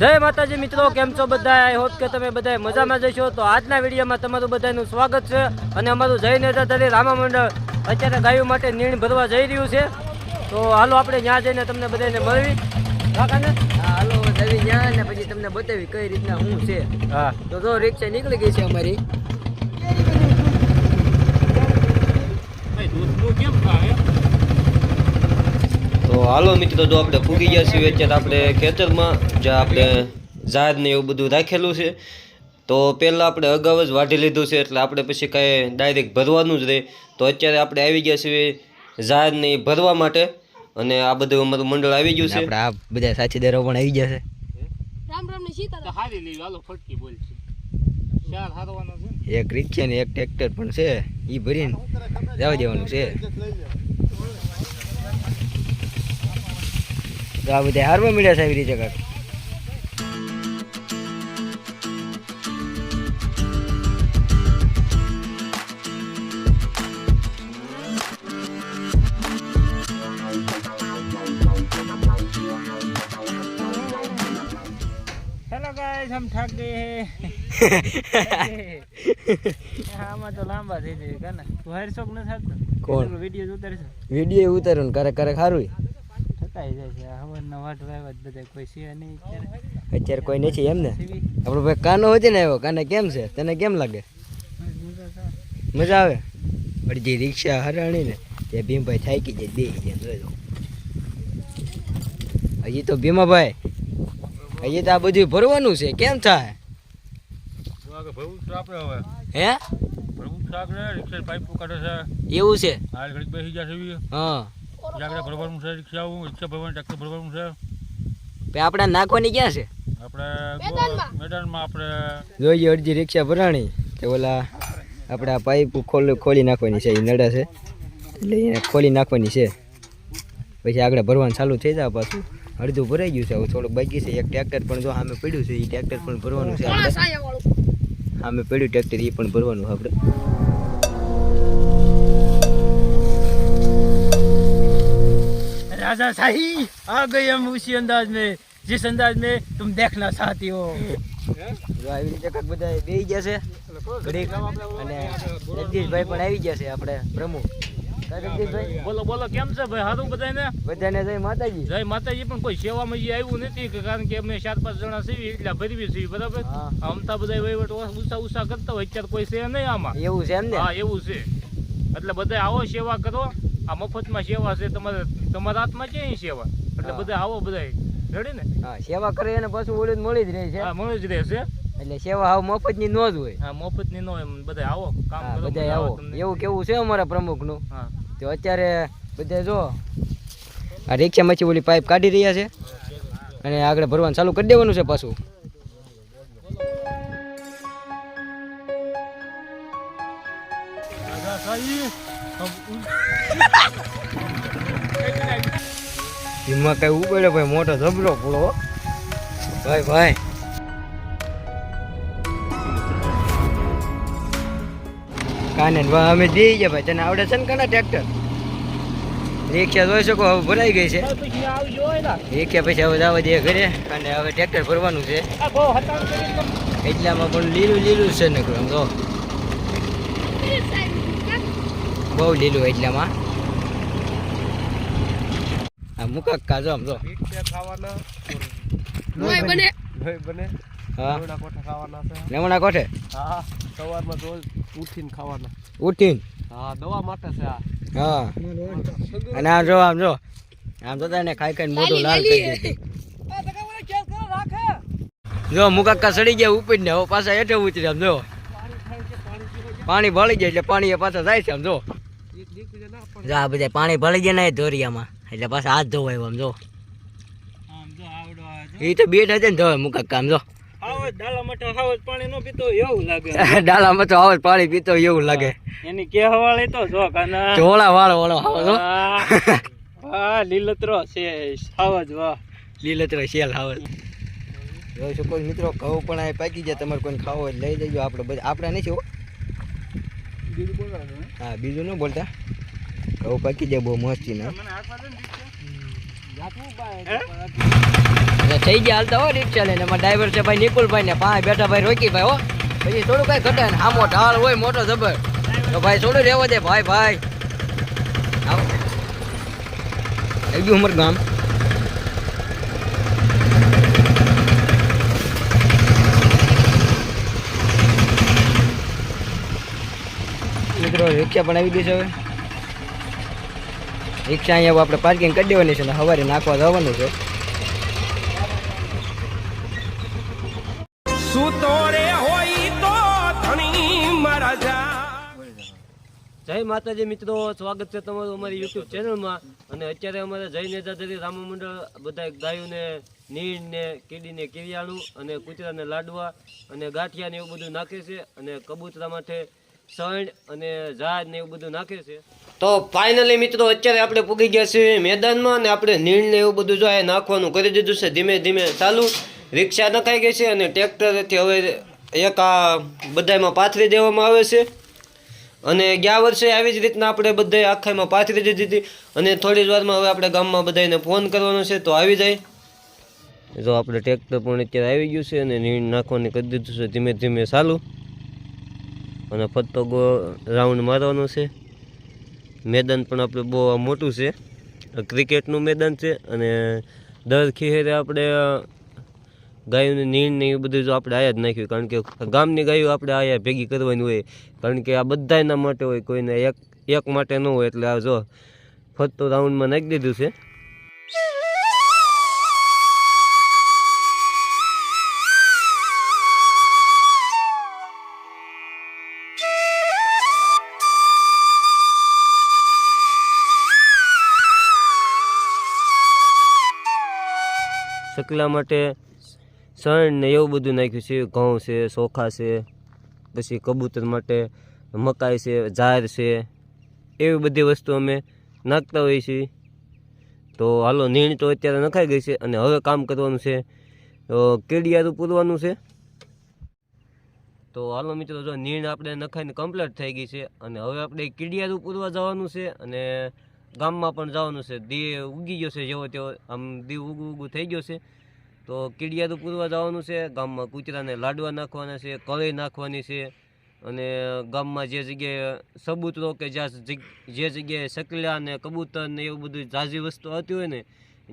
જય માતાજી મિત્રો કેમ છો બધા આઈ હોપ કે તમે બધા મજામાં જશો તો આજના વિડીયોમાં તમારું બધાનું સ્વાગત છે અને અમારું જય નેતાધારી રામા મંડળ અત્યારે ગાયો માટે નીણ ભરવા જઈ રહ્યું છે. તો હાલો આપણે ત્યાં જઈને તમને બધાને મળવી. કાકાને? હા હાલો જવી ત્યાં ને પછી તમને બતાવી કઈ રીતના હું છે. હા. તો જો રિક્ષા નીકળી ગઈ છે અમારી. તો હાલો મિત્રો તો આપણે ફૂગી ગયા છીએ અત્યારે આપણે ખેતરમાં જ્યાં આપણે ઝાડને એવું બધું રાખેલું છે. તો પહેલાં આપણે અગાઉ જ વાઢી લીધું છે એટલે આપણે પછી કાંઈ ડાયરેક્ટ ભરવાનું જ રહે. તો અત્યારે આપણે આવી ગયા છીએ ઝાડને ભરવા માટે અને આ બધું અમારું મંડળ આવી ગયું છે. આપણે આ બધા સાચીદારો પણ આવી ગયા રામ રામ ને સીતારામ હારી લેવી હાલો ફટકી બોલ છે. ચાર હારવાનો છે એક રિક્ષા ને એક ટ્રેક્ટર પણ છે. એ ભરીને જવા દેવાનું છે. તો આ બધા હારમાં મળ્યા છે આવી રીતે કાક. હેલો ગાઈસ હમ આમાં તો લાંબા થઈ જાય કાને? તું હાર શોખ ન થાતો કોણ? વીડિયો ઉતારશો વીડિયો ઉતારો ને કરે કરે સારું થકાઈ જાય છે. બધા કોઈ છે નહીં અત્યારે. અત્યારે કોઈ નથી એમ ને? આપણો ભાઈ કાનો હોય ને આવ્યો? કાને કેમ છે? તને કેમ લાગે? મજા આવે? અડધી રિક્ષા હરાણી ને તે ભીમભાઈ થાકી જાય બે જાય હજી તો ભીમાભાઈ હજી તો આ બધું ભરવાનું છે. કેમ થાય? હે? એવું છે. હા. જાગડે ભરવાનું છે રિક્ષા આવું રિક્ષા ભરવાનું ટ્રેક્ટર ભરવાનું છે. આપણે નાખવાની ક્યાં છે? આપણે મેદાનમાં. આપણે જોઈએ અડધી રિક્ષા ભરાણી કે ઓલા આપણે આ પાઇપ ખોલ ખોલી નાખવાની છે એ નડા છે. એટલે એને ખોલી નાખવાની છે. પછી આગળ ભરવાનું ચાલુ થઈ જાય પાછું. અડધું ભરાઈ ગયું છે હવે થોડુંક બાકી છે. એક ટ્રેક્ટર પણ જો સામે પડ્યું છે એ ટ્રેક્ટર પણ ભરવાનું છે આપણે. સામે પડ્યું ટ્રેક્ટર એ પણ ભરવાનું આપણે. राजा शाही आ गए हम उसी अंदाज में जिस अंदाज में तुम देखना चाहती हो જો આવી રીતે કાંઈક બધા બેસી જશે ઘડીક અને જગદીશભાઈ પણ આવી જશે આપણે પ્રમુખ કા જગદીશભાઈ બોલો બોલો કેમ છે ભાઈ સારું બધાને બધાને જય માતાજી જય માતાજી પણ કોઈ સેવામાં જે આવ્યું નથી કે કારણ કે અમે ચાર પાંચ જણા સીવી એટલે ભરવી સીવી બરાબર હા. અમતા બધા વહીવટ ઉષા ઉષા કરતા હોય અત્યારે કોઈ છે નહીં આમાં એવું છે એમ ને હા એવું છે એટલે બધા આવો સેવા કરો આ મફતમાં સેવા છે તમારે તમારા હાથમાં છે સેવા? એટલે. બધા આવો બધા રેડી ને? હા સેવા કરે એને પાછું ઓલું મળી જ રહે છે. હા મળી જ રહેશે એટલે સેવા હાવ મફતની ન જ હોય. હા મફતની નો એમ બધા આવો કામ કરો બધા આવો એવું કેવું છે અમારા પ્રમુખનું? હા. તો અત્યારે બધા જો આ રિક્ષામાંથી ઓલી પાઇપ કાઢી રહ્યા છે અને આગળ ભરવાનું ચાલુ કરી દેવાનું છે પાછું. રાજા શાહી એમાં કઈ ઉપાડ્યો ભાઈ, મોટો ધબલો પૂળો ભાઈ ભાઈ. કાને અમે દઈ ગયા ભાઈ. તને આવડે છે ને કાના ટ્રેક્ટર રિક્ષા જોઈ શકો, હવે ભરાઈ ગઈ છે. રિક્ષા પછી હવે જવા દે ઘરે. અને હવે ટ્રેક્ટર ભરવાનું છે. એટલામાં પણ લીલું લીલું છે ને જો બહુ લીલું એટલામાં. આ મુકાક્કા જો આમ જો. ખાવાના લોહી બને. લોહી બને. હા. કોઠા ખાવાના છે. નમણા કોઠે? હા સવારમાં રોજ ઉઠીને ખાવાના. ઉઠીને? હા દવા માટે છે આ. હા. અને આમ જો આમ જો. આમ તો તને ખાઈ ખાઈને મોઢું લાલ થઈ ગયું જો મુકાક્કા સડી ગયા ઉપર ને હવે પાછા હેઠે ઉતરી આમ જો. પાણી ભળી જાય એટલે પાણી એ પાછા જાય છે આમ જો. જો આ બધા પાણી ભળી ગયા ને ધોરિયામાં. એટલે પાછા હાથ આમ જો. આમ જો. એ તો બે છે ને ધોવે મુકાક્કા કામ જો. આવો ડાલા માટે હાવજ પાણી નો પીતો એવું લાગે. ડાલામાં તો આવો જ પાણી પીતો એવું લાગે. એની કેહવાળી તો જો ઢોળા વાળો વાળો આવો આ આ છે સાવજ વાહ. લીલોતરો શેલ સાવજ જોઈ શકો મિત્રો ઘઉં પણ આ પાકી જાય તમારે કોઈને ખાવો હોય લઈ જજો. આપણે બધા આપણે નહીં છે હા બીજું ન બોલતા. ઘઉં પાકી જાય બહુ મસ્તી ના. થઈ ગયા હાલતા હો રિક્ષા લઈને એમાં ડ્રાઈવર છે ભાઈ નિકુલભાઈ ને પાંચ બેઠા ભાઈ રોકી ભાઈ હો. પછી થોડું કઈ ઘટે ને આમો ઢાળ હોય મોટો જબર. તો ભાઈ થોડું રહેવા દે ભાઈ ભાઈ. આવો. ગયું અમારું ગામ. મિત્રો રિક્ષા પણ આવી ગઈ છે હવે. રિક્ષા અહીંયા આપણે પાર્કિંગ કરી દેવાની છે ને સવારે નાખવા જવાનું છે. જય માતાજી મિત્રો સ્વાગત છે તમારું અમારી યુટ્યુબ ચેનલમાં અને અત્યારે અમારે જય નેતાધરી રામ મંડળ બધા ગાયોને નીણ ને કીડીને કિરિયાળું અને કૂતરાને લાડવા અને ગાંઠિયાને એવું બધું નાખે છે અને કબૂતરા માટે સણ અને ઝાડ ને એવું બધું નાખે છે? તો ફાઇનલી મિત્રો, અત્યારે આપણે પૂગી ગયા છીએ મેદાનમાં અને આપણે નીણ ને એવું બધું જો નાખવાનું કરી દીધું છે ધીમે ધીમે ચાલુ. રિક્ષા નખાઈ ગઈ છે અને ટ્રેક્ટરથી હવે એક આ બધામાં પાથરી દેવામાં આવે છે. અને ગયા વર્ષે આવી જ રીતના આપણે બધાએ આખામાં પાથરી દીધી હતી. અને થોડી જ વારમાં હવે આપણે ગામમાં બધાને ફોન કરવાનો છે તો આવી જાય. જો આપણે ટ્રેક્ટર પણ અત્યારે આવી ગયું છે અને નીણ નાખવાની કરી દીધું છે ધીમે ધીમે ચાલુ. અને ફરતો ગો રાઉન્ડ મારવાનો છે. મેદાન પણ આપણે બહુ મોટું છે. ક્રિકેટનું મેદાન છે અને દર ખીહેરે આપણે ગાયોની નીણ ને એ બધું જો આપણે આયા જ નાખ્યું. કારણ કે ગામની ગાયો આપણે આયા ભેગી કરવાની હોય. કારણ કે આ બધાયના માટે હોય. કોઈને એક એક માટે ન હોય એટલે આ જો ફરતો રાઉન્ડમાં નાખી દીધું છે. સકલા માટે શણ ને એવું બધું નાખ્યું છે. ઘઉં છે ચોખા છે, પછી કબૂતર માટે મકાઈ છે, ઝાર છે. એવી બધી વસ્તુ અમે નાખતા હોઈએ છીએ. તો હાલો, નીણ તો અત્યારે નખાઈ ગઈ છે અને હવે કામ કરવાનું છે. તો કેડિયારું પૂરવાનું છે. તો હાલો મિત્રો, જો નીણ આપણે નખાઈને કમ્પ્લીટ થઈ ગઈ છે અને હવે આપણે કીડિયારું પૂરવા જવાનું છે અને ગામમાં પણ જવાનું છે. દી ઉગી ગયો છે જેવો તેવો. આમ દી ઉગું ઉગું થઈ ગયો છે. તો કીડિયારું પૂરવા જવાનું છે. ગામમાં કૂતરાને લાડવા નાખવાના છે, કળી નાખવાની છે. અને ગામમાં જે જગ્યાએ સબૂતરો કે જ્યાં જે જગ્યાએ સકલા ને કબૂતર ને એવું બધું ઝાઝી વસ્તુ આવતી હોય ને,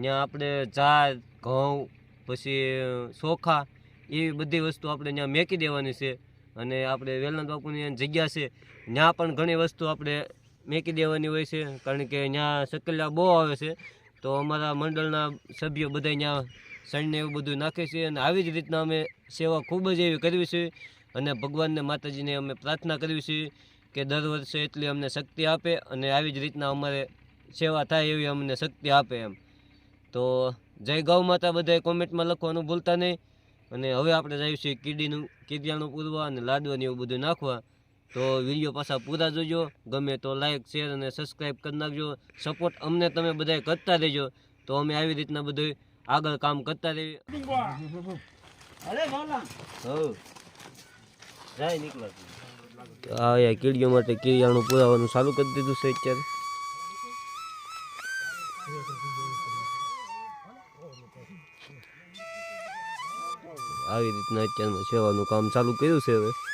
ત્યાં આપણે ઝાડ, ઘઉં, પછી ચોખા એવી બધી વસ્તુ આપણે ત્યાં મેકી દેવાની છે. અને આપણે વેલનાથ બાપુની જગ્યા છે, ત્યાં પણ ઘણી વસ્તુ આપણે મેકી દેવાની હોય છે, કારણ કે ત્યાં સકલિયા બહુ આવે છે. તો અમારા મંડળના સભ્યો બધા ત્યાં સણને એવું બધું નાખે છે અને આવી જ રીતના અમે સેવા ખૂબ જ એવી કરવી છે અને ભગવાનને માતાજીને અમે પ્રાર્થના કરવી છે કે દર વર્ષે એટલી અમને શક્તિ આપે અને આવી જ રીતના અમારે સેવા થાય એવી અમને શક્તિ આપે એમ. તો જય ગૌ માતા બધાએ કોમેન્ટમાં લખવાનું ભૂલતા નહીં. અને હવે આપણે જઈશું કીડીનું કીડિયાનું પૂરવા અને લાડવાનું એવું બધું નાખવા. તો વીડિયો પાછા પૂરા જોજો. ગમે તો લાઈક શેર અને સબસ્ક્રાઈબ કરી નાખજો. સપોર્ટ અમને તમે બધાએ કરતા રહેજો. તો અમે આવી રીતના બધું આગળ કામ કરતા રહીએ. હઉ. જાય નીકળો. આ યા કીડીઓ માટે કીડિયાનું પુરાવાનું ચાલુ કરી દીધું છે અત્યારે. આવી રીતના અત્યારમાં સેવાનું કામ ચાલુ કર્યું છે હવે.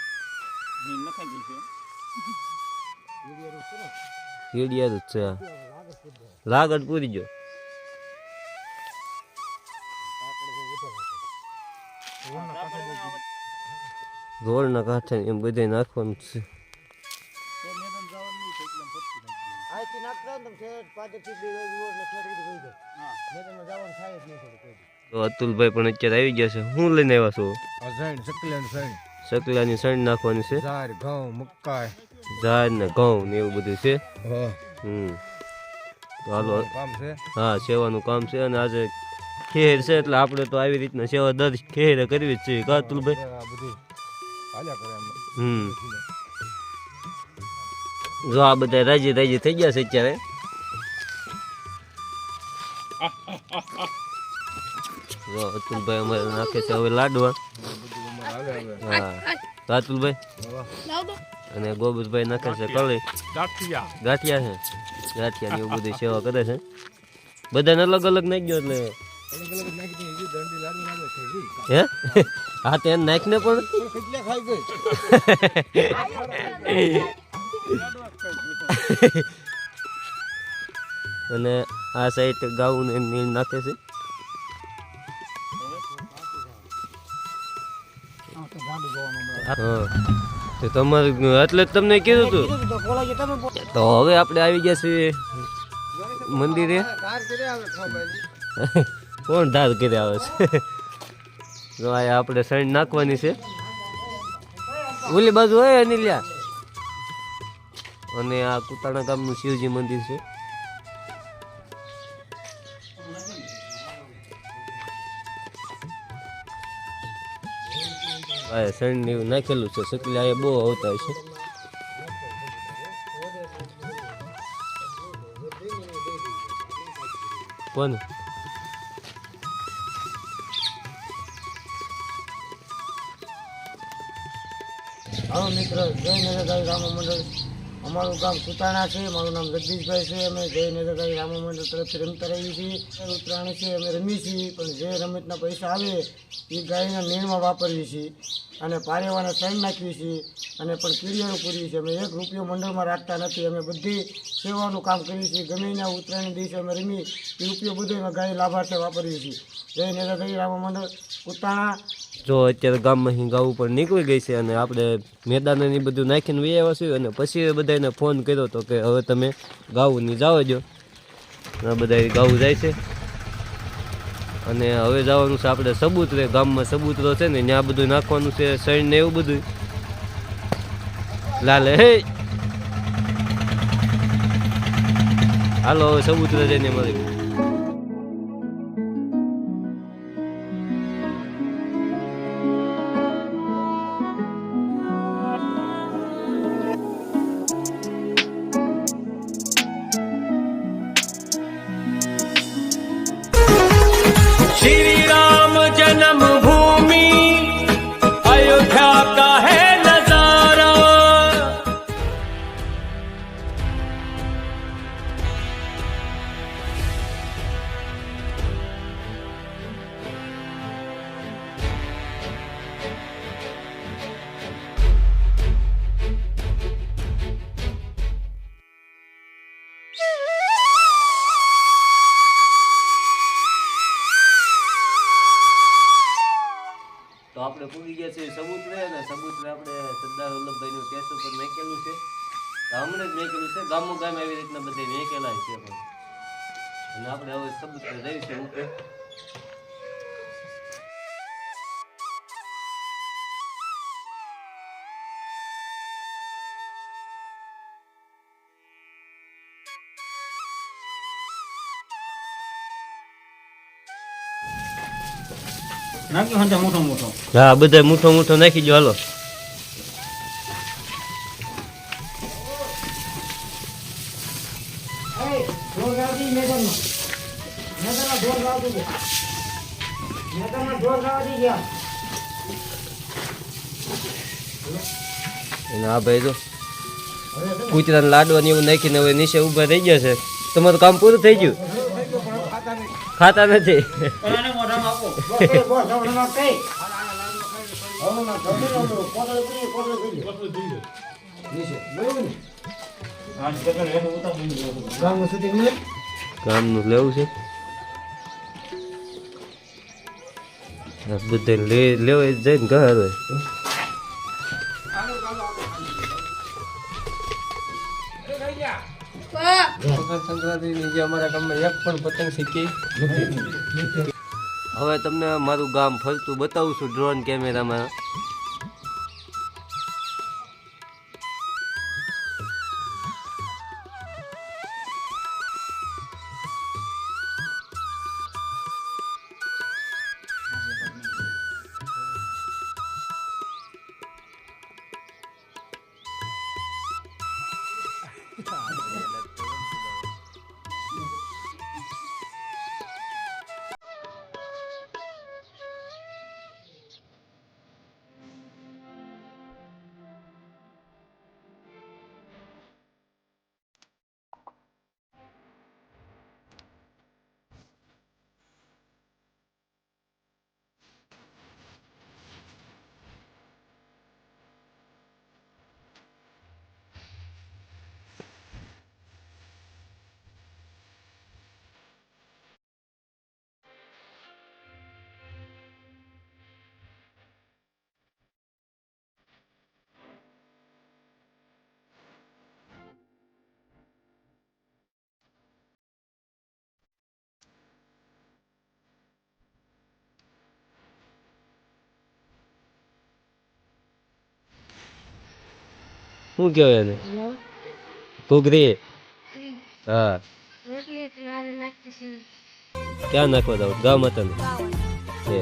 કીડિયા જ છે. લાગડ પૂરી ગયો. રોડના કાંઠે એમ બધે નાખવાનું છે. અતુલભાઈ પણ અત્યારે આવી ગયા છે. હું લઈને આવ્યા છું? સકલેન સણ નાખવાની છે. ઝાર ઘઉં મકાઈ. ઝાડ ને ઘઉં ને એવું બધું છે. હમ. હાલો. હા સેવાનું કામ છે અને આજે ખેર છે એટલે આપણે તો આવી રીતના સેવા દર ખેરે કરવી જ છે. કાતુલ એમ. હમ. જો આ બધા રાજી રાજી થઈ ગયા છે અત્યારે. જો અતુલભાઈ અમારે નાખે છે હવે લાડવા. હા. રાતુલભાઈ? અને ગોબુભાઈ નાખે છે કળી. ગાંઠિયા. છે. ગાંઠિયા એવું બધું સેવા કરે છે. બધાને અલગ અલગ એટલે. નાખી થઈ ગઈ હે? હા તે નાખ ને પણ. અને આ સાઈડ ગાઉન ને નાખે છે. તો તમારું, એટલે જ તમને કીધું હતું તો હવે આપણે આવી ગયા છીએ મંદિરે. કોણ ધાર કરી આવે છે? તો આ આપણે સાઈડ નાખવાની છે. ઓલી બાજુ હોય અનિલ્યા. અને આ કુતાણા ગામનું શિવજી મંદિર છે. આ સાઈડ ને નાખેલું છે. સકલી આ બહુ આવતા છે કોને? હાલો મિત્રો, જય નરેગાઈ રામ મંડળ. અમારું ગામ સુતાણા છે, મારું નામ જગદીશભાઈ છે, અમે જય નરેગાઈ રામ મંડળ તરફથી રમતા રહીએ છીએ. ઉત્તરાયણ છે, અમે રમીએ છીએ, પણ જે રમતના પૈસા આવે, એ ગાયના નીણમાં વાપરીએ છીએ અને પારેવાના સાઈન નાખીએ છીએ અને પણ કીડીઓનું પૂરીએ છીએ. અમે એક રૂપિયો મંડળમાં રાખતા નથી, અમે બધી સેવાનું કામ કરીએ છીએ. ગમે એના ઉત્તરાયણ દિવસે અમે રમી એ રૂપિયો બધો અમે ગાય લાભાર્થે વાપરીએ છીએ. જય નરેગાઈ રામ મંડળ કુતાણા જો અત્યારે ગામમાંથી ગાવું પણ નીકળી ગઈ છે અને આપણે મેદાન ને બધું નાખીને વહી આવ્યા અને પછી બધાને ફોન કર્યો તો કે હવે તમે ગાવું નહીં જાઓ જો. બધા ગાવું જાય છે. અને હવે જવાનું છે આપણે સબૂતરે, ગામમાં સબૂતરો છે ને ત્યાં બધું નાખવાનું છે સૈન ને એવું બધું. લાલે, હે. હાલો સબૂતરે જઈને મળી આપણે પૂરી ગયા છે સબૂતરે અને સબૂતરે આપણે સરદાર વલ્લભભાઈનું કેસ ઉપર મેકેલું છે. હમણાં જ મેકેલું છે. ગામો ગામ આવી રીતના બધે મેકેલા છે અને આપણે હવે સબૂતરે જઈશું ઉપર હા બધા મૂઠો મૂઠો નાખી દો હાલો. ના ભાઈ તો કૂતરાને લાડવા ને એવું નાખીને હવે નીચે ઊભા રહી ગયા છે. તમારું કામ પૂરું થઈ ગયું? ખાતા નથી. કામનું લેવું છે. બધે બધા લે લેવા જઈને ઘર હોય સંક્રાંતિની જે અમારા ગામમાં એક પણ પતંગ શીખી. હવે તમને મારું ગામ ફરતું બતાવું છું ડ્રોન કેમેરામાં શું કહેવાય એને? ઘૂઘરી. હા. ક્યાં નાખવા દઉં ગા માતાને છે